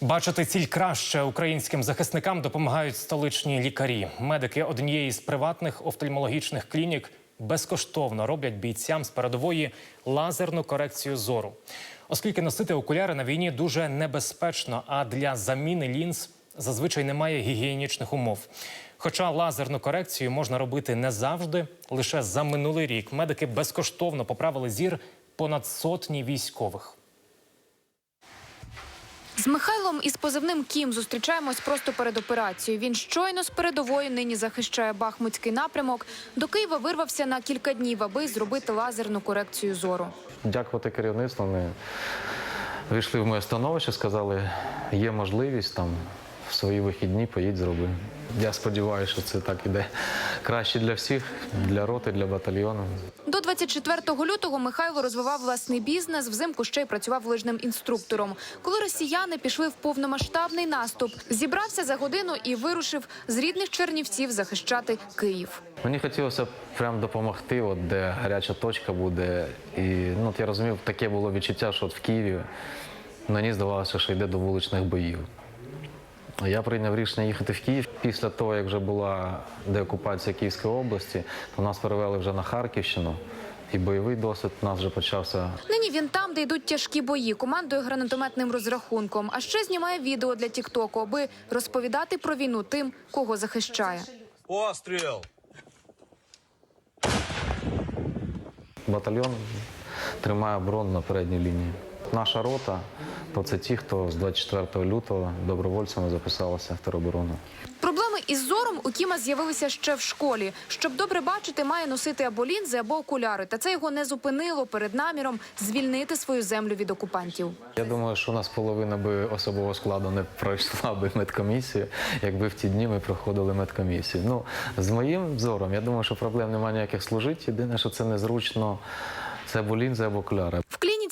Бачити ціль краще українським захисникам допомагають столичні лікарі. Медики однієї з приватних офтальмологічних клінік безкоштовно роблять бійцям з передової лазерну корекцію зору. Оскільки носити окуляри на війні дуже небезпечно, а для заміни лінз зазвичай немає гігієнічних умов. Хоча лазерну корекцію можна робити не завжди, лише за минулий рік медики безкоштовно поправили зір понад сотні військових. З Михайлом із позивним Кім зустрічаємось просто перед операцією. Він щойно з передової нині захищає Бахмутський напрямок. До Києва вирвався на кілька днів, аби зробити лазерну корекцію зору. Дякувати керівництву. Вони вийшли в моє становище, сказали, є можливість там в свої вихідні поїдь зроби. Я сподіваюся, що це так іде краще для всіх, для роти, для батальйону. До 24 лютого Михайло розвивав власний бізнес. Взимку ще й працював лижним інструктором. Коли росіяни пішли в повномасштабний наступ, зібрався за годину і вирушив з рідних Чернівців захищати Київ. Мені хотілося прям допомогти, от де гаряча точка буде. І ну, от я розумів, таке було відчуття, що от в Києві мені здавалося, що йде до вуличних боїв. А Я прийняв рішення їхати в Київ. Після того, як вже була деокупація Київської області, то нас перевели вже на Харківщину, і бойовий досвід у нас вже почався Нині він там, де йдуть тяжкі бої, командує гранатометним розрахунком. А ще знімає відео для Тіктоку, аби розповідати про війну тим, кого захищає. Постріл! Батальйон тримає оборону на передній лінії. Наша рота то це ті, хто з 24 лютого добровольцями записалися в тероборону. Проблеми із зором у Кіма з'явилися ще в школі. Щоб добре бачити, має носити або лінзи, або окуляри. Та це його не зупинило перед наміром звільнити свою землю від окупантів. Я думаю, що у нас половина би особового складу не пройшла би медкомісію, якби в ті дні ми проходили медкомісію. Ну, з моїм зором, я думаю, що проблем немає ніяких служити. Єдине, що це незручно, це або лінзи, або окуляри.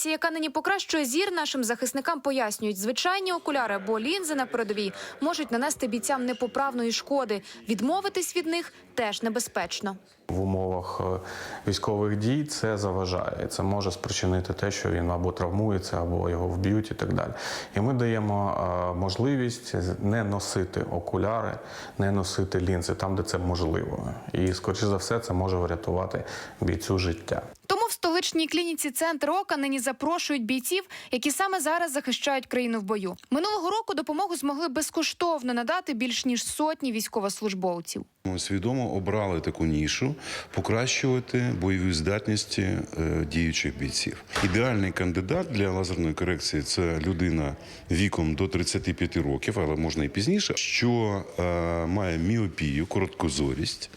Клініці, яка нині покращує зір, нашим захисникам пояснюють, звичайні окуляри або лінзи на передовій можуть нанести бійцям непоправної шкоди. Відмовитись від них теж небезпечно. В умовах е, військових дій це заважає. Це може спричинити те, що він або травмується, або його вб'ють і так далі. І ми даємо е, можливість не носити окуляри, не носити лінзи там, де це можливо. І, скоріше за все, це може врятувати бійцю життя. Тому в столичній клініці центр ока нині запрошують бійців, які саме зараз захищають країну в бою. Минулого року допомогу змогли безкоштовно надати більш ніж сотні військовослужбовців. Ми свідомо обрали таку нішу покращувати бойові здатності е, діючих бійців. Ідеальний кандидат для лазерної корекції це людина віком до 35 років, але можна і пізніше, що е, має міопію, короткозорість.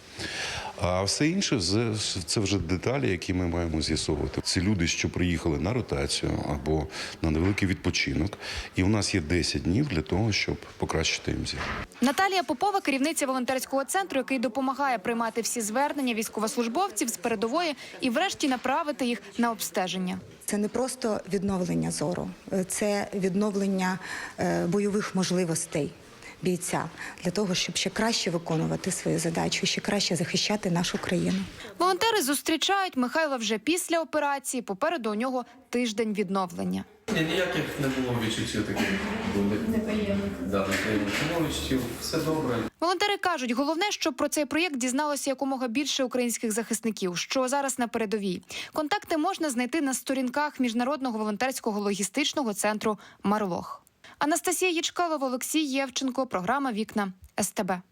А все інше з- це вже деталі, які ми маємо з'ясовувати. Це люди, що приїхали на ротацію або на невеликий відпочинок, і у нас є 10 днів для того, щоб покращити їм зір. Наталія Попова, керівниця волонтерського центру, який допомагає приймати всі звернення військовослужбовців з передової і, врешті, направити їх на обстеження. Це не просто відновлення зору, е, це відновлення е, бойових можливостей бійця для того, щоб ще краще виконувати свою задачу, ще краще захищати нашу країну. Волонтери зустрічають Михайла вже після операції. Попереду у нього тиждень відновлення. Ні, ніяких не було відчуттів таких. Неприємних. Да, відчуттів. Все добре. Волонтери кажуть, головне, щоб про цей проєкт дізналося якомога більше українських захисників, що зараз на передовій. Контакти можна знайти на сторінках міжнародного волонтерського логістичного центру Марлох. Анастасія Ячкалова, Олексій Євченко, програма Вікна СТБ.